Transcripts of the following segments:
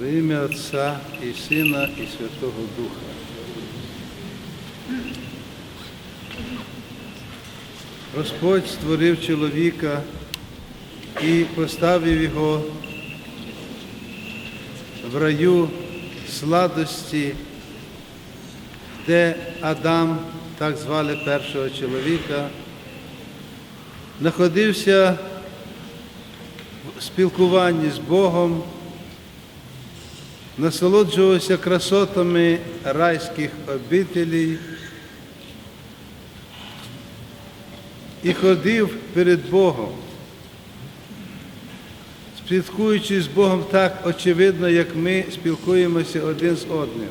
Во ім'я Отця і Сина, і Святого Духа. Господь створив чоловіка і поставив його в раю сладості, де Адам, так звали першого чоловіка, знаходився в спілкуванні з Богом, насолоджувався красотами райських обителей і ходив перед Богом, спілкуючись з Богом так очевидно, як ми спілкуємося один з одним.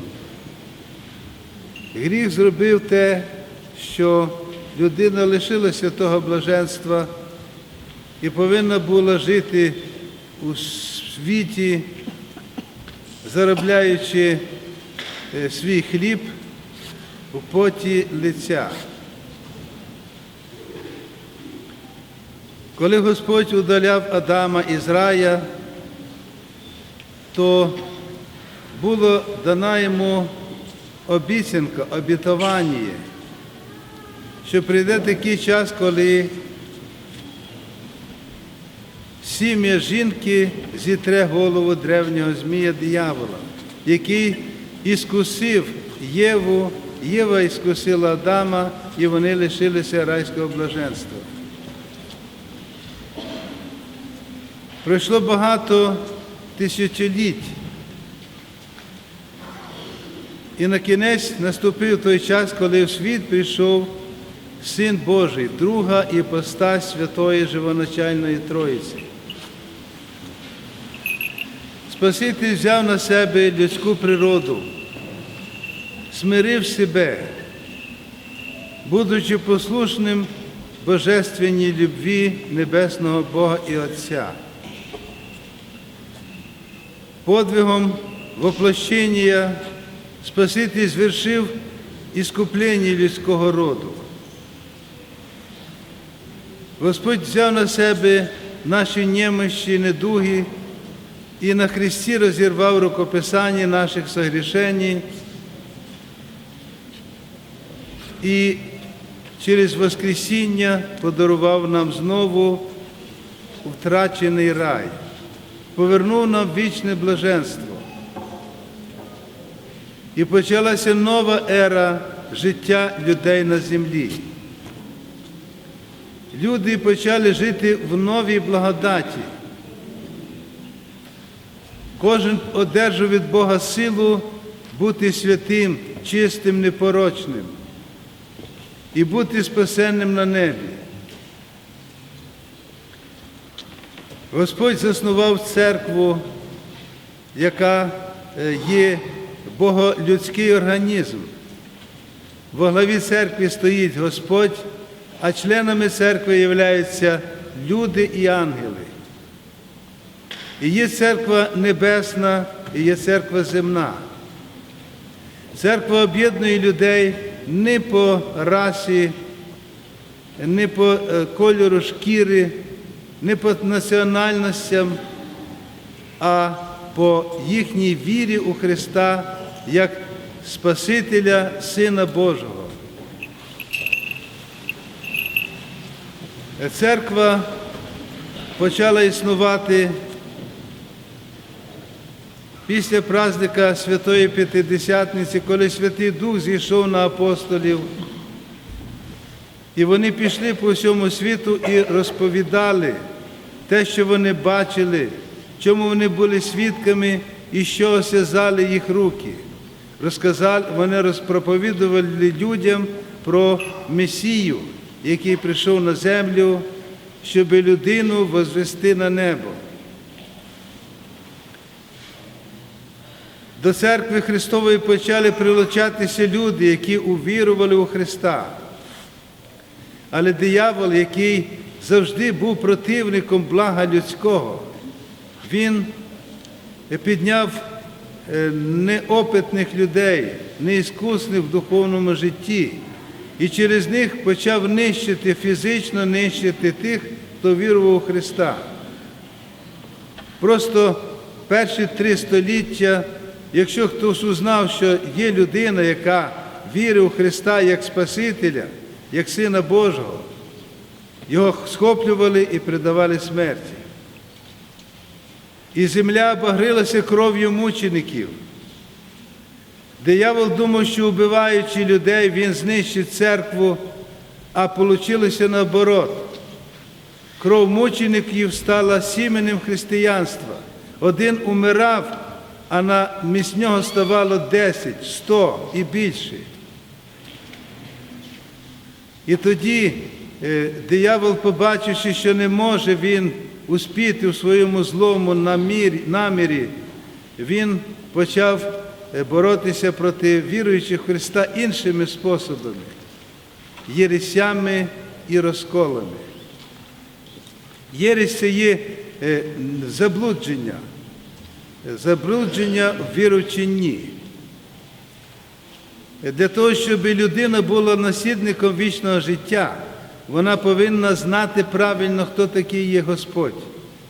Гріх зробив те, що людина лишилася того блаженства і повинна була жити у світі, заробляючи е, свій хліб у поті лиця. Коли Господь удаляв Адама із рая, то було дана йому обіцянка, обітування, що прийде такий час, коли сім'я жінки зітре голову древнього змія диявола, який іскусив Єву, Єва іскусила Адама, і вони лишилися райського блаженства. Пройшло багато тисячоліть. І на кінець наступив той час, коли в світ прийшов Син Божий, друга іпостась Святої Живоначальної Троїці. Спаситель взяв на себе людську природу, смирив себе, будучи послушним божественній любві Небесного Бога і Отця. Подвигом воплощення Спаситель звершив іскуплення людського роду. Господь взяв на себе наші немощі, недуги і на Христі розірвав рукописання наших согрішень і через Воскресіння подарував нам знову втрачений рай, повернув нам вічне блаженство. І почалася нова ера життя людей на землі. Люди почали жити в новій благодаті. Кожен одержав від Бога силу бути святим, чистим, непорочним і бути спасенним на небі. Господь заснував церкву, яка е, є боголюдський організм. Во главі церкви стоїть Господь, а членами церкви являються люди і ангели. І є церква небесна, і є церква земна. Церква об'єднує людей не по расі, не по е, кольору шкіри, не по національностям, а по їхній вірі у Христа як Спасителя Сина Божого. Церква почала існувати після праздника Святої П'ятидесятниці, коли Святий Дух зійшов на апостолів. І вони пішли по всьому світу і розповідали те, що вони бачили, чому вони були свідками і що осязали їх руки. Розказали, вони розпроповідували людям про Месію, який прийшов на землю, щоб людину возвести на небо. До церкви Христової почали прилучатися люди, які увірували у Христа. Але диявол, який завжди був противником блага людського, він підняв е, неопитних людей, неіскусних в духовному житті, і через них почав нищити, фізично нищити тих, хто вірував у Христа. Просто перші три століття, якщо хтось узнав, що є людина, яка вірить у Христа як Спасителя, як Сина Божого, його схоплювали і предавали смерті. І земля обагрилася кров'ю мучеників. Диявол думав, що вбиваючи людей, він знищить церкву, а получилося наоборот. Кров мучеників стала сіменем християнства. Один умирав, а на місць нього ставало 10, 100 і більше. І тоді е, диявол, побачивши, що не може він успіти у своєму злому намірі, він почав е, боротися проти віруючих Христа іншими способами, єресями і розколами. Єресь це є е, заблудження, заблудження в вірученні. Для того, щоб людина була наслідником вічного життя, вона повинна знати правильно, хто такий є Господь.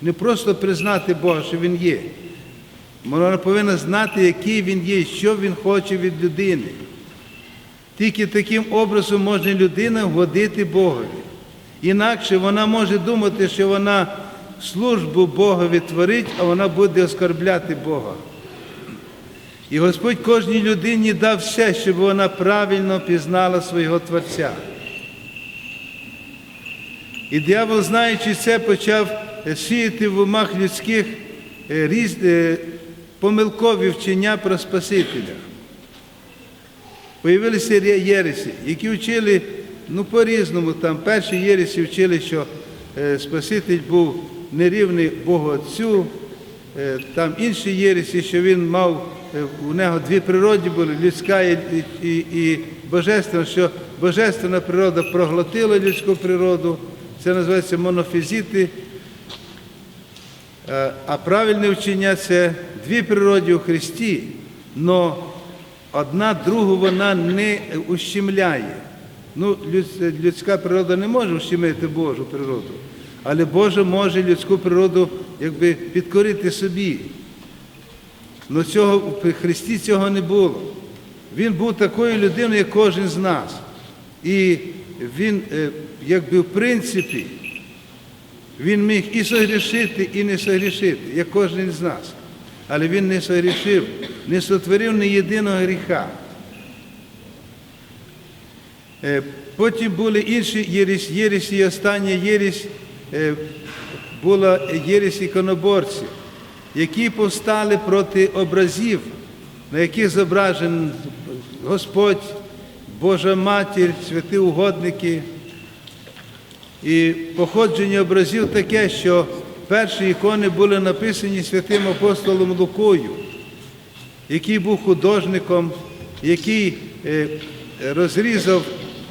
Не просто признати Бога, що Він є. Вона повинна знати, який Він є, що Він хоче від людини. Тільки таким образом може людина вгодити Богові. Інакше вона може думати, що вона службу Богові творить, а вона буде оскорбляти Бога. І Господь кожній людині дав все, щоб вона правильно пізнала свого Творця. І диявол, знаючи це, почав сіяти в умах людських е, різ... е, помилкові вчення про Спасителя. Появилися єресі, які вчили ну, по-різному. Там перші єресі вчили, що е, Спаситель був нерівний Богу Отцю, Е, там інші єресі, що він мав, е, у нього дві природи були, людська і, і, і божественна, що божественна природа проглотила людську природу, це називається монофізити. Е, А правильне вчення це дві природи у Христі, але одна другу вона не ущемляє. Ну, людська природа не може ущемити Божу природу, але Божа може людську природу якби підкорити собі. Але цього при Христі цього не було. Він був такою людиною, як кожен з нас. І він, е, якби в принципі, він міг і согрішити, і не согрішити, як кожен з нас. Але він не согрішив, не сотворив ні єдиного гріха. Е, Потім були інші єресі, і остання єресь була єресь іконоборців, які повстали проти образів, на яких зображен Господь, Божа Матір, святі угодники. І походження образів таке, що перші ікони були написані святим апостолом Лукою, який був художником, який е, розрізав,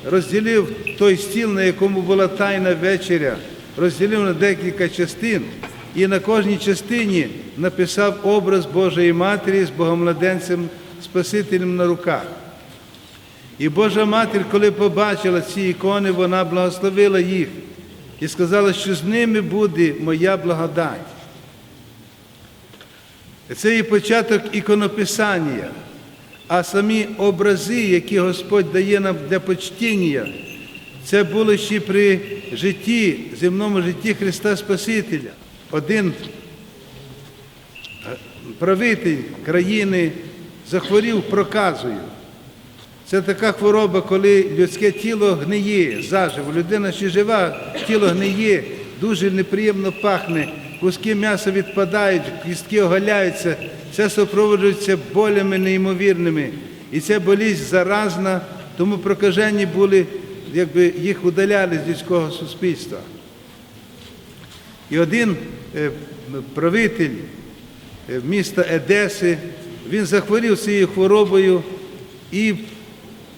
розділив той стіл, на якому була тайна вечеря, розділив на декілька частин і на кожній частині написав образ Божої Матері з Богомладенцем Спасителем на руках. І Божа Матір, коли побачила ці ікони, вона благословила їх і сказала, що з ними буде моя благодать. Це і початок іконописання, а самі образи, які Господь дає нам для почтіння, це було ще при житті, земному житті Христа Спасителя. Один правитель країни захворів проказою. Це така хвороба, коли людське тіло гниє заживо. Людина ще жива, тіло гниє, дуже неприємно пахне, куски м'яса відпадають, кістки оголяються. Це супроводжується болями неймовірними. І ця болість заразна, тому прокажені були, якби їх удаляли з людського суспільства. І один е, правитель е, міста Едеси, він захворів цією хворобою і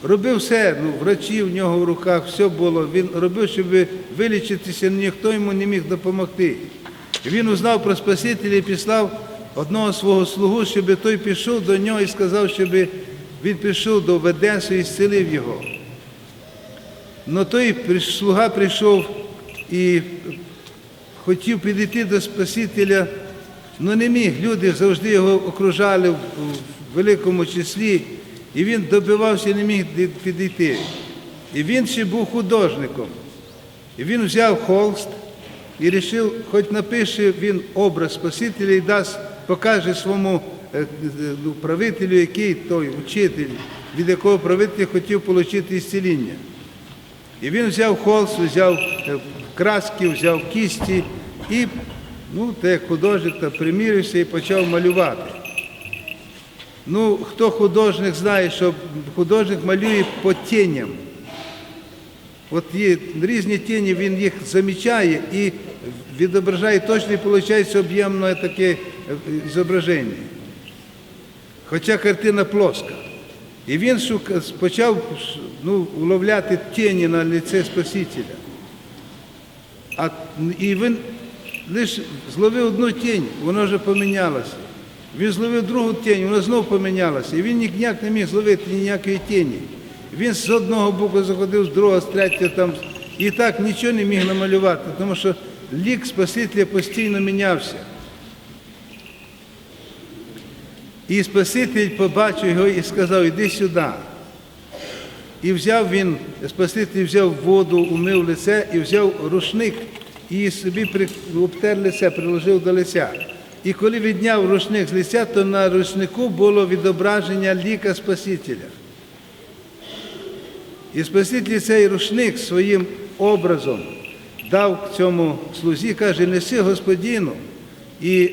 робив все, ну, врачі в нього в руках, все було. Він робив, щоб вилічитися, ніхто йому не міг допомогти. І Він узнав про Спасителя і післав одного свого слугу, щоб той пішов до нього і сказав, щоб він пішов до Ведесу і зцілив його. Но той слуга прийшов і хотів підійти до Спасителя, Ну не міг, люди завжди його окружали в, великому числі, і він добивався, не міг підійти. І він ще був художником. І він взяв холст і вирішив, хоч напише він образ Спасителя і дасть, покаже своєму е, е, правителю, який той учитель, від якого правитель хотів отримати ісціління. І він взяв холст, взяв е, краски, взяв кісті і, ну, те художник, та примірився і почав малювати. Ну, хто художник знає, що художник малює по тіням. От є різні тіні, він їх замічає і відображає точно і виходить об'ємне таке е, зображення. Хоча картина плоска. І він почав ну, уловляти тіні на лице Спасителя. А, і він лише зловив одну тінь, вона вже помінялася. Він зловив другу тінь, вона знову помінялася. І він ніяк не міг зловити ніякої тіні. Він з одного боку заходив, з другого, з третього там. І так нічого не міг намалювати, тому що лік Спасителя постійно мінявся. І Спаситель побачив його і сказав, іди сюди. І взяв він, Спаситель взяв воду, умив лице і взяв рушник і собі обтер лице, приложив до лиця. І коли відняв рушник з лиця, то на рушнику було відображення ліка Спасителя. І Спаситель цей рушник своїм образом дав цьому слузі, каже, неси Господіну, і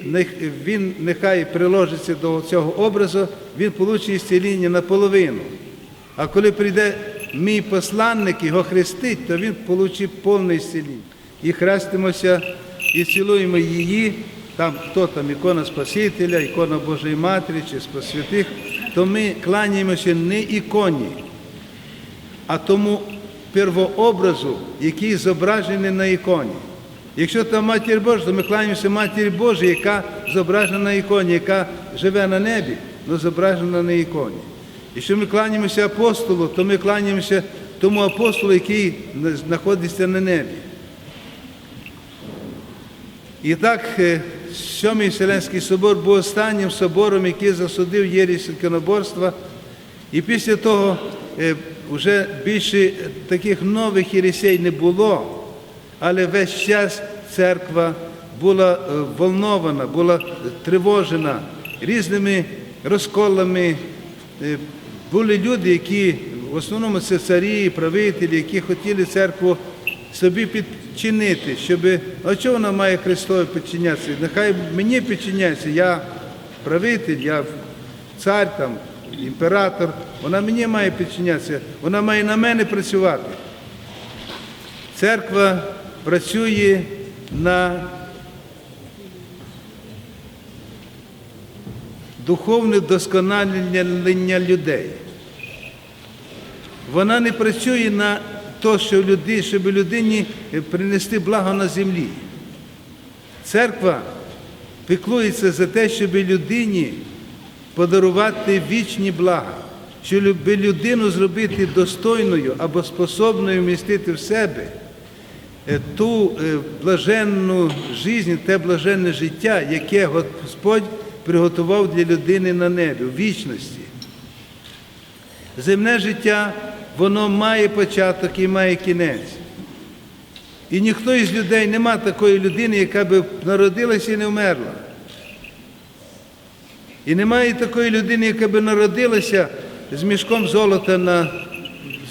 він нехай приложиться до цього образу, він получить зціління наполовину. А коли прийде мій посланник його хрестить, то він получить повне зціління. І хрестимося, і цілуємо її, там хто там ікона Спасителя, ікона Божої Матері чи Спас святих, то ми кланяємося не іконі, а тому первообразу, який зображений на іконі. Якщо там Матір Божа, то ми кланяємося Матері Божій, яка зображена на іконі, яка живе на небі, але зображена на іконі. Якщо ми кланяємося апостолу, то ми кланяємося тому апостолу, який знаходиться на небі. І так, е, Сьомий Вселенський собор був останнім собором, який засудив єресь іконоборства. І після того е, вже більше таких нових єресей не було, але весь час церква була е, волнована, була тривожена різними розколами. Були люди, які в основному це царі, правителі, які хотіли церкву собі підчинити, щоб а чого вона має Христові підчинятися? Нехай мені підчиняється, я правитель, я цар там, імператор, вона мені має підчинятися, вона має на мене працювати. Церква працює на духовне досконалення людей. Вона не працює на те, що люди, щоб людині принести благо на землі. Церква піклується за те, щоб людині подарувати вічні блага, щоб людину зробити достойною або способною вмістити в себе е, ту е, блаженну життя, те блаженне життя, яке Господь приготував для людини на небі, в вічності. Земне життя, воно має початок і має кінець. І ніхто із людей нема такої людини, яка би народилася і не вмерла. І немає такої людини, яка би народилася з мішком золота на,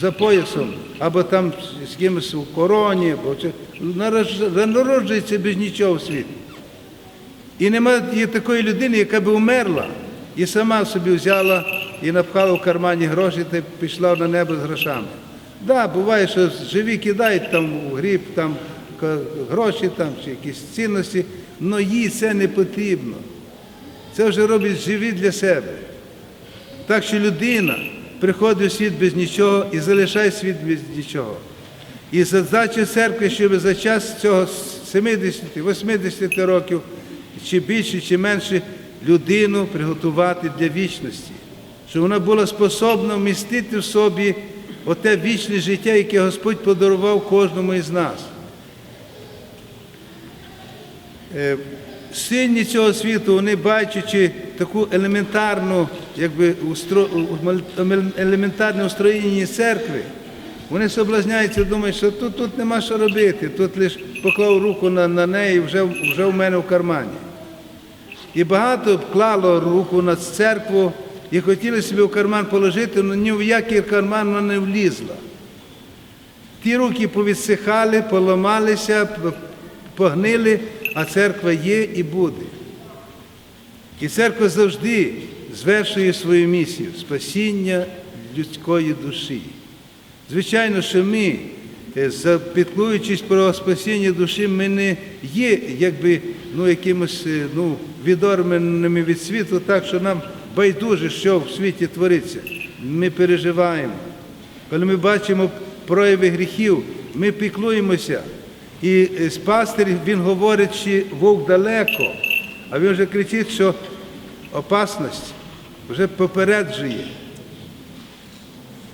за поясом, або там з кимось у короні, або народжується без нічого в світі. І немає такої людини, яка би вмерла і сама собі взяла і напхала в кармані гроші та пішла на небо з грошами. Так, да, буває, що живі кидають там гріб, там гроші там, чи якісь цінності, але їй це не потрібно. Це вже роблять живі для себе. Так що людина приходить у світ без нічого і залишає світ без нічого. І задача церкви, щоб за час цього 70-80 років, чи більше, чи менше, людину приготувати для вічності, щоб вона була способна вмістити в собі оте вічне життя, яке Господь подарував кожному із нас. Е, сильні цього світу, вони бачачи таку елементарну, якби устро... елементарне устроєння церкви, вони соблазняються, думають, що тут, тут нема що робити, тут лише поклав руку на, на неї, вже, вже в мене в кармані. І багато вклало руку на церкву і хотіли собі в карман положити, але ні в який карман вона не влізла. Ті руки повідсихали, поламалися, погнили, а церква є і буде. І церква завжди звершує свою місію спасіння людської душі. Звичайно, що ми, е, запіклуючись про спасіння душі, ми не є якби, ну, якимось е, ну, відорваними від світу, так що нам байдуже, що в світі твориться. Ми переживаємо. Коли ми бачимо прояви гріхів, ми піклуємося. І е, пастир він говорить, що вовк далеко, а він вже кричить, що опасність вже попереджує.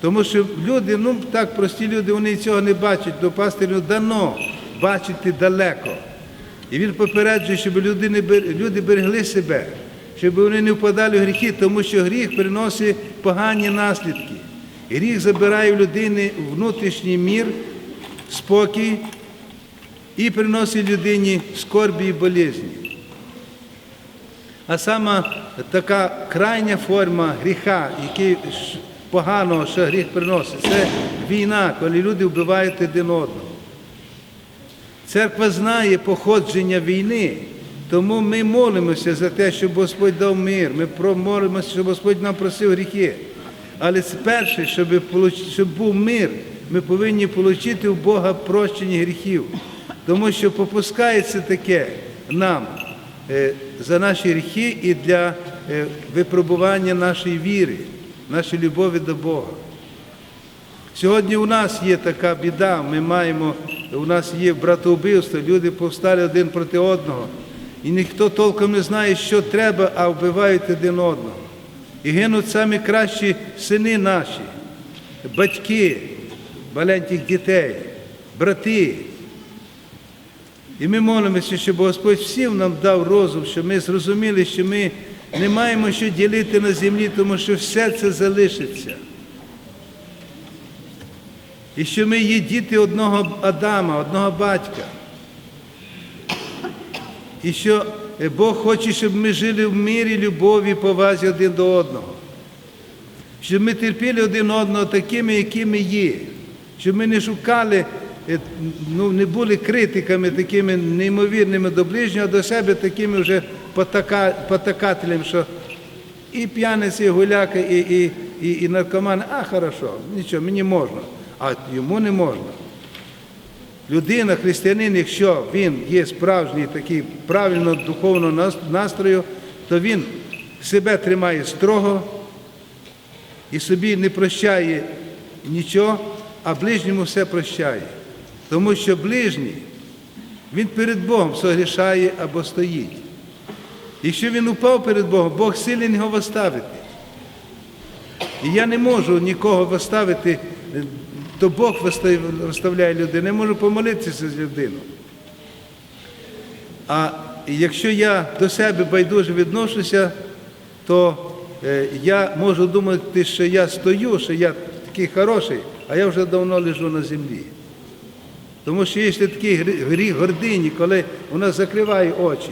Тому що люди, ну так, прості люди, вони цього не бачать, до пастирю дано бачити далеко. І він попереджує, щоб люди, берегли себе, щоб вони не впадали в гріхи, тому що гріх приносить погані наслідки. Гріх забирає в людини внутрішній мір, спокій і приносить людині скорбі і болезні. А сама така крайня форма гріха, який поганого, що гріх приносить, це війна, коли люди вбивають один одного. Церква знає походження війни, тому ми молимося за те, щоб Господь дав мир. Ми молимося, щоб Господь нам просив гріхи. Але перше, щоб, щоб був мир, ми повинні отримати у Бога прощення гріхів. Тому що попускається таке нам е, за наші гріхи і для е, випробування нашої віри, нашої любові до Бога. Сьогодні у нас є така біда, ми маємо, у нас є братоубивство, люди повстали один проти одного. І ніхто толком не знає, що треба, а вбивають один одного. І гинуть самі кращі сини наші, батьки маленьких дітей, брати. І ми молимося, щоб Господь всім нам дав розум, щоб ми зрозуміли, що ми не маємо що ділити на землі, тому що все це залишиться. І що ми є діти одного Адама, одного батька. І що е, Бог хоче, щоб ми жили в мирі, любові, повазі один до одного. Щоб ми терпіли один одного такими, якими є. Щоб ми не шукали, е, ну, не були критиками такими неймовірними до ближнього, а до себе такими вже потака, потакателями, що і п'яниці, і гуляки, і, і, і, і наркомани, а хорошо, нічого, мені можна, а йому не можна. Людина, християнин, якщо він є справжній такий правильно духовного настрою, то він себе тримає строго і собі не прощає нічого, а ближньому все прощає. Тому що ближній, він перед Богом согрішає або стоїть. Якщо він упав перед Богом, Бог силен його восставити. І я не можу нікого виставити, то Бог вистав- виставляє людину. Я можу помолитися з людиною. А якщо я до себе байдуже відношуся, то е, я можу думати, що я стою, що я такий хороший, а я вже давно лежу на землі. Тому що є ще такий грі- гріх гордині, коли вона закриває очі.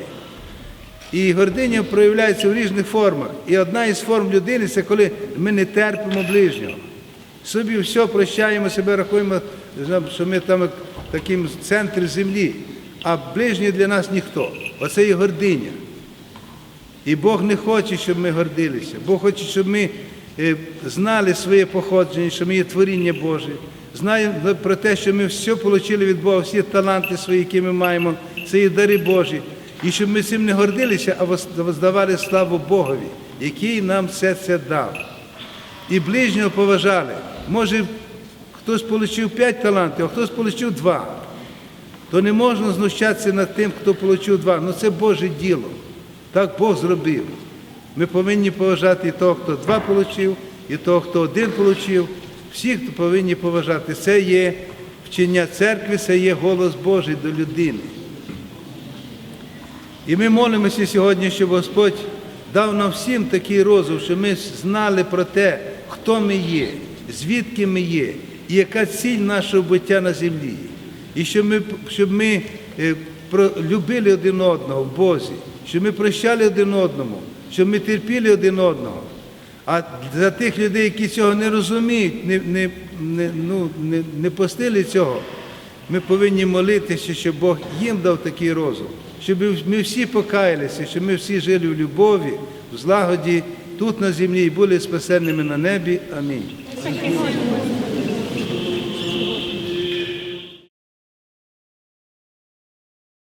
І гординя проявляється в різних формах. І одна із форм людини це коли ми не терпимо ближнього. Собі все прощаємо, себе рахуємо, що ми там таким в центрі землі, а ближній для нас ніхто. Оце і гординя. І Бог не хоче, щоб ми гордилися. Бог хоче, щоб ми е, знали своє походження, що ми є творіння Боже. Знаємо про те, що ми все отримали від Бога, всі таланти свої, які ми маємо, це є дари Божі. І щоб ми цим не гордилися, а воздавали славу Богові, який нам все це дав. І ближнього поважали. Може, хтось отримав п'ять талантів, а хтось отримав два. То не можна знущатися над тим, хто отримав два. Ну це Боже діло. Так Бог зробив. Ми повинні поважати і того, хто два отримав, і того, хто один отримав. Всіх повинні поважати. Це є вчення церкви, це є голос Божий до людини. І ми молимося сьогодні, щоб Господь дав нам всім такий розум, щоб ми знали про те, хто ми є, звідки ми є, і яка ціль нашого буття на землі. І щоб ми, щоб ми е, любили один одного в Бозі, щоб ми прощали один одному, щоб ми терпіли один одного. А за тих людей, які цього не розуміють, не, не, не, ну, не, не постили цього, ми повинні молитися, щоб Бог їм дав такий розум, щоб ми всі покаялися, щоб ми всі жили в любові, в злагоді тут на землі і були спасенними на небі. Амінь. Thank you.